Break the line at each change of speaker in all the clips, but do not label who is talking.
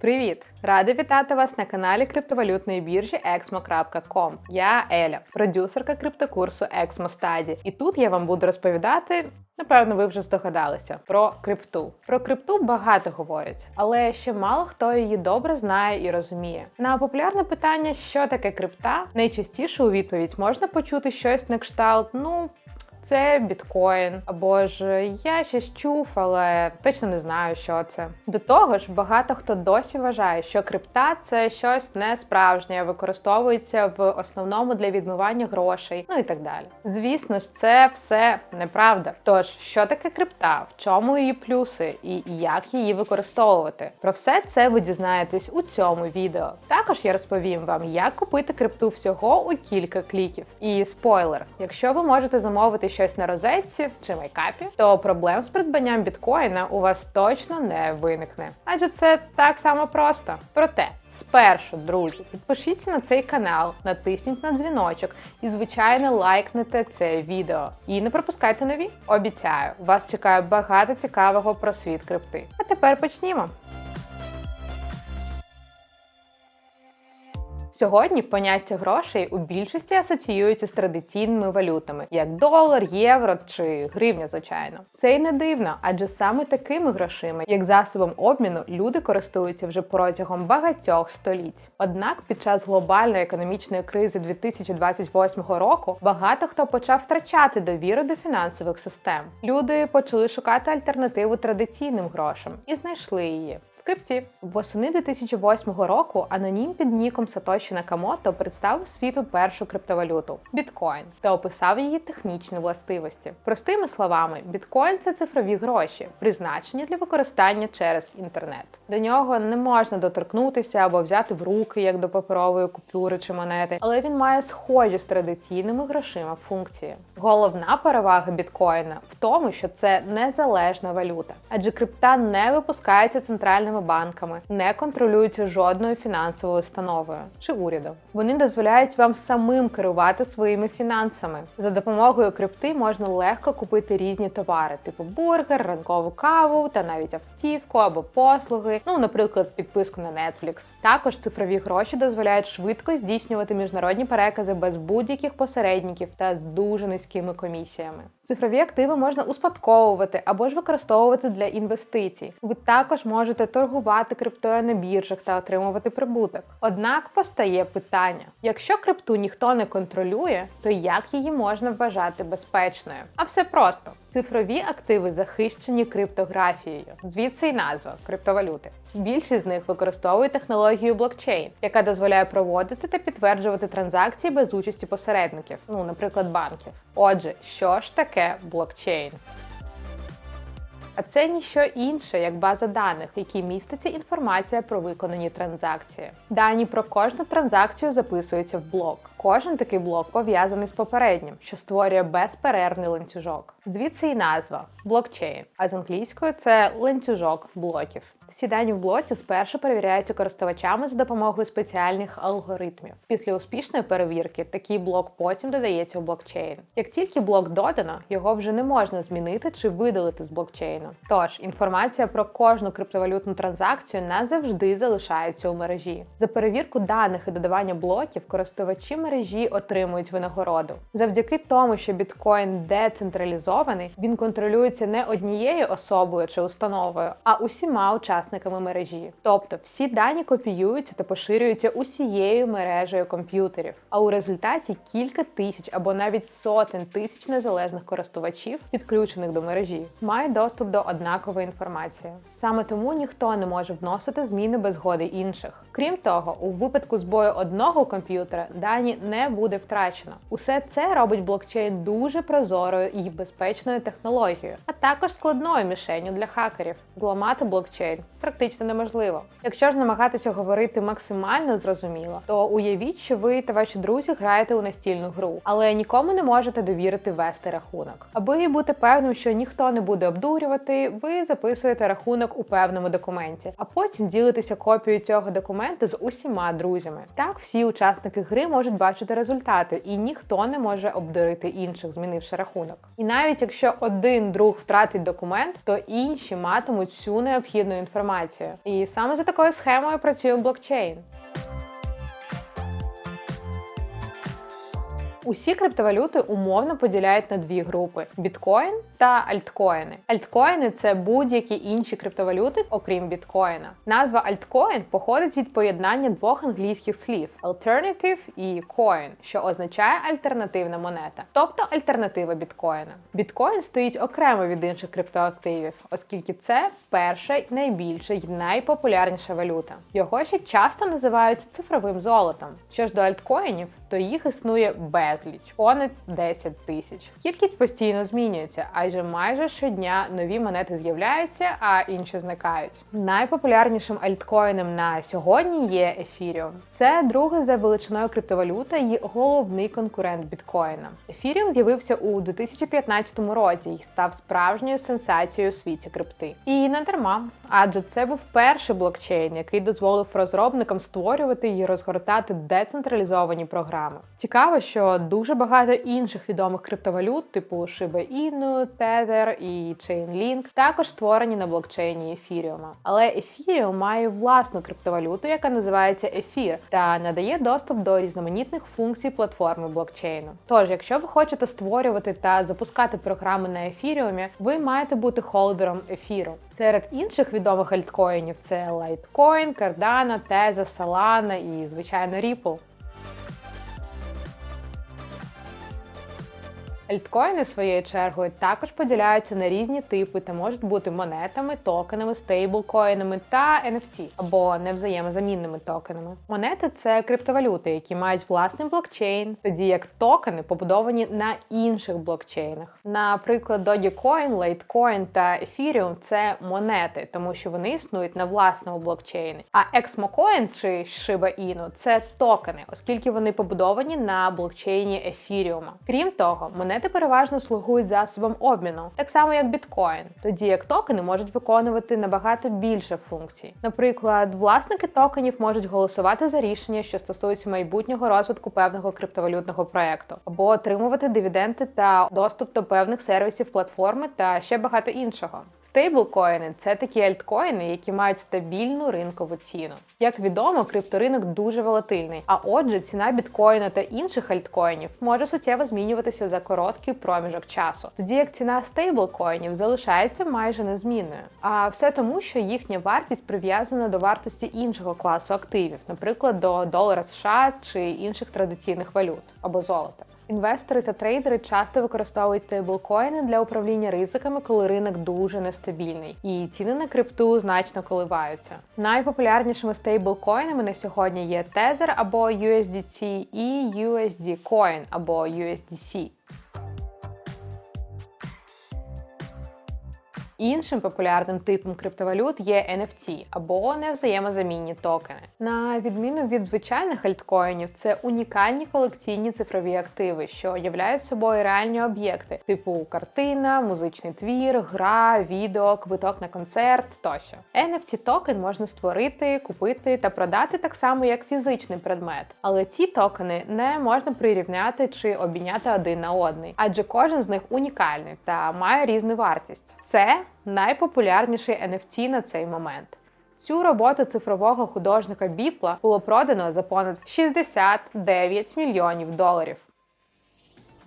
Привіт! Рада вітати вас на каналі криптовалютної біржі exmo.com. Я Еля, продюсерка криптокурсу Exmo Study. І тут я вам буду розповідати. Напевно, ви вже здогадалися про крипту. Про крипту багато говорять, але ще мало хто її добре знає і розуміє. На популярне питання, що таке крипта, найчастіше у відповідь можна почути щось на кшталт, ну. Це біткоін, або ж я щось чув, але точно не знаю, що це. До того ж, багато хто досі вважає, що крипта це щось не справжнє, використовується в основному для відмивання грошей, ну і так далі. Звісно ж, це все неправда. Тож, що таке крипта, в чому її плюси і як її використовувати? Про все це ви дізнаєтесь у цьому відео. Також я розповім вам, як купити крипту всього у кілька кліків. І спойлер, якщо ви можете замовити щось на розетці чи майкапі, то проблем з придбанням біткоїна у вас точно не виникне. Адже це так само просто. Проте. Спершу, друзі, підпишіться на цей канал, натисніть на дзвіночок і, звичайно, лайкнете це відео. І не пропускайте нові. Обіцяю, вас чекає багато цікавого про світ крипти. А тепер почнімо. Сьогодні поняття грошей у більшості асоціюється з традиційними валютами, як долар, євро чи гривня, звичайно. Це й не дивно, адже саме такими грошима, як засобом обміну, люди користуються вже протягом багатьох століть. Однак під час глобальної економічної кризи 2028 року багато хто почав втрачати довіру до фінансових систем. Люди почали шукати альтернативу традиційним грошам і знайшли її крипті. Восени 2008 року анонім під ніком Сатоші Накамото представив світу першу криптовалюту біткоін та описав її технічні властивості. Простими словами, біткоін це цифрові гроші, призначені для використання через інтернет. До нього не можна доторкнутися або взяти в руки як до паперової купюри чи монети, але він має схожі з традиційними грошима функції. Головна перевага біткоїна в тому, що це незалежна валюта, адже крипта не випускається центральним центральними банками, не контролюються жодною фінансовою установою чи урядом. Вони дозволяють вам самим керувати своїми фінансами. За допомогою крипти можна легко купити різні товари, типу бургер, ранкову каву та навіть автівку або послуги. Ну, наприклад, підписку на Netflix. Також цифрові гроші дозволяють швидко здійснювати міжнародні перекази без будь-яких посередників та з дуже низькими комісіями. Цифрові активи можна успадковувати або ж використовувати для інвестицій. Ви також можете торгувати криптою на біржах та отримувати прибуток. Однак постає питання: якщо крипту ніхто не контролює, то як її можна вважати безпечною? А все просто: цифрові активи захищені криптографією, звідси й назва криптовалюти. Більшість з них використовує технологію блокчейн, яка дозволяє проводити та підтверджувати транзакції без участі посередників, ну, наприклад, банків. Отже, що ж таке блокчейн? А це ніщо інше, як база даних, в якій міститься інформація про виконані транзакції. Дані про кожну транзакцію записуються в блок. Кожен такий блок пов'язаний з попереднім, що створює безперервний ланцюжок. Звідси й назва блокчейн. А з англійською це ланцюжок блоків. Всі дані в блоці спершу перевіряються користувачами за допомогою спеціальних алгоритмів. Після успішної перевірки такий блок потім додається в блокчейн. Як тільки блок додано, його вже не можна змінити чи видалити з блокчейну. Тож інформація про кожну криптовалютну транзакцію назавжди залишається у мережі. За перевірку даних і додавання блоків користувачі мережі отримують винагороду. Завдяки тому, що біткоін децентралізований, він контролюється не однією особою чи установою, а усіма учасниками учасниками мережі. Тобто всі дані копіюються та поширюються усією мережею комп'ютерів. А у результаті кілька тисяч або навіть сотень тисяч незалежних користувачів, підключених до мережі, мають доступ до однакової інформації. Саме тому ніхто не може вносити зміни без згоди інших. Крім того, у випадку збою одного комп'ютера дані не буде втрачено. Усе це робить блокчейн дуже прозорою і безпечною технологією, а також складною мішенью для хакерів. Зламати блокчейн практично неможливо. Якщо ж намагатися говорити максимально зрозуміло, то уявіть, що ви та ваші друзі граєте у настільну гру, але нікому не можете довірити вести рахунок. Аби бути певним, що ніхто не буде обдурювати, ви записуєте рахунок у певному документі, а потім ділитеся копією цього документа з усіма друзями. Так всі учасники гри можуть бачити результати, і ніхто не може обдурити інших, змінивши рахунок. І навіть якщо один друг втратить документ, то інші матимуть всю необхідну інформацію. І саме за такою схемою працює блокчейн. Усі криптовалюти умовно поділяють на дві групи: біткоін та альткоїни. Альткоїни це будь-які інші криптовалюти, окрім біткоїна. Назва альткоін походить від поєднання двох англійських слів alternative і coin, що означає альтернативна монета, тобто альтернатива біткоїна. Біткоін стоїть окремо від інших криптоактивів, оскільки це перша, найбільша й найпопулярніша валюта. Його ще часто називають цифровим золотом. Що ж до альткоїнів, то їх існує безліч, понад 10 тисяч. Кількість постійно змінюється, адже майже щодня нові монети з'являються, а інші зникають. Найпопулярнішим альткоїном на сьогодні є Ethereum. Це друга за величиною криптовалюта і головний конкурент біткоїна. Ethereum з'явився у 2015 році і став справжньою сенсацією у світі крипти. І не дарма, адже це був перший блокчейн, який дозволив розробникам створювати і розгортати децентралізовані програми. Цікаво, що дуже багато інших відомих криптовалют, типу Shiba Inu, Tether і Chainlink, також створені на блокчейні Ефіріума. Але Ethereum має власну криптовалюту, яка називається Ефір, та надає доступ до різноманітних функцій платформи блокчейну. Тож, якщо ви хочете створювати та запускати програми на ефіріумі, ви маєте бути холдером ефіру. Серед інших відомих альткоїнів це Litecoin, Cardano, Tezos, Solana і звичайно Ripple. Альткоїни своєю чергою також поділяються на різні типи та можуть бути монетами, токенами, стейблкоїнами та NFT або невзаємозамінними токенами. Монети це криптовалюти, які мають власний блокчейн, тоді як токени побудовані на інших блокчейнах. Наприклад, Dogecoin, Litecoin та Ethereum – це монети, тому що вони існують на власному блокчейні. А Exmocoin чи Shiba Inu – це токени, оскільки вони побудовані на блокчейні Ethereum. Крім того, монети Монети переважно слугують засобом обміну, так само як біткоін, тоді як токени можуть виконувати набагато більше функцій. Наприклад, власники токенів можуть голосувати за рішення, що стосуються майбутнього розвитку певного криптовалютного проекту, або отримувати дивіденди та доступ до певних сервісів платформи та ще багато іншого. Стейблкоїни це такі альткоїни, які мають стабільну ринкову ціну. Як відомо, крипторинок дуже волатильний, а отже, ціна біткоїна та інших альткоїнів може суттєво змінюватися за короткий проміжок часу, тоді як ціна стейблкоїнів залишається майже незмінною. А все тому, що їхня вартість прив'язана до вартості іншого класу активів, наприклад, до долара США чи інших традиційних валют або золота. Інвестори та трейдери часто використовують стейблкоїни для управління ризиками, коли ринок дуже нестабільний, і ціни на крипту значно коливаються. Найпопулярнішими стейблкоїнами на сьогодні є Tether або USDT і USD Coin або USDC. Іншим популярним типом криптовалют є NFT або невзаємозамінні токени. На відміну від звичайних альткоїнів, це унікальні колекційні цифрові активи, що являють собою реальні об'єкти, типу картина, музичний твір, гра, відео, квиток на концерт тощо. NFT токен можна створити, купити та продати так само, як фізичний предмет, але ці токени не можна прирівняти чи обміняти один на одний, адже кожен з них унікальний та має різну вартість. Це найпопулярніший NFT на цей момент. Цю роботу цифрового художника Біпла було продано за понад 69 мільйонів доларів.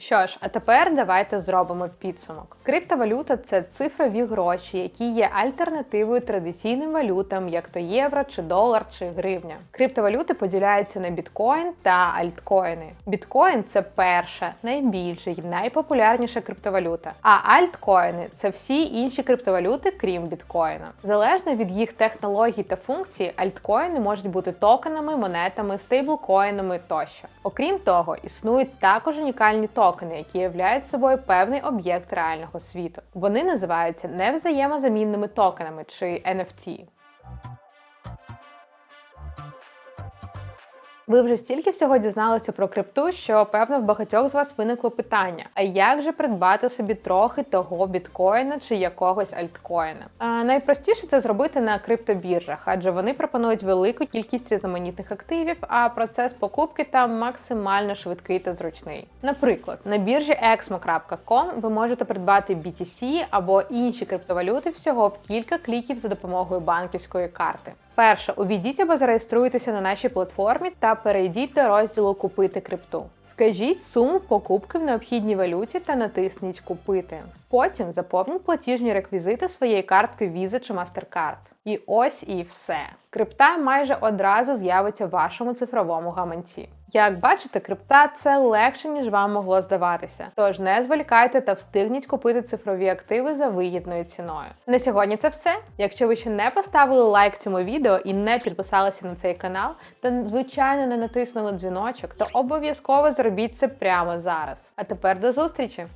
Що ж, а тепер давайте зробимо підсумок. Криптовалюта це цифрові гроші, які є альтернативою традиційним валютам, як то євро, чи долар, чи гривня. Криптовалюти поділяються на біткоін та альткоїни. Біткоін це перша, найбільша і найпопулярніша криптовалюта. А альткоїни це всі інші криптовалюти, крім біткоїна. Залежно від їх технологій та функцій, альткоїни можуть бути токенами, монетами, стейблкоїнами тощо. Окрім того, існують також унікальні токени токени, які являють собою певний об'єкт реального світу. Вони називаються невзаємозамінними токенами чи NFT. Ви вже стільки всього дізналися про крипту, що певно в багатьох з вас виникло питання: а як же придбати собі трохи того біткоїна чи якогось альткоїна? А, найпростіше це зробити на криптобіржах, адже вони пропонують велику кількість різноманітних активів, а процес покупки там максимально швидкий та зручний. Наприклад, на біржі exmo.com ви можете придбати BTC або інші криптовалюти всього в кілька кліків за допомогою банківської карти. Перше, увійдіть або зареєструйтеся на нашій платформі та перейдіть до розділу Купити крипту. Вкажіть суму покупки в необхідній валюті та натисніть Купити. Потім заповніть платіжні реквізити своєї картки Visa чи MasterCard. І ось і все. Крипта майже одразу з'явиться в вашому цифровому гаманці. Як бачите, крипта це легше, ніж вам могло здаватися. Тож не зволікайте та встигніть купити цифрові активи за вигідною ціною. На сьогодні це все. Якщо ви ще не поставили лайк цьому відео і не підписалися на цей канал, та звичайно не натиснули дзвіночок, то обов'язково зробіть це прямо зараз. А тепер до зустрічі!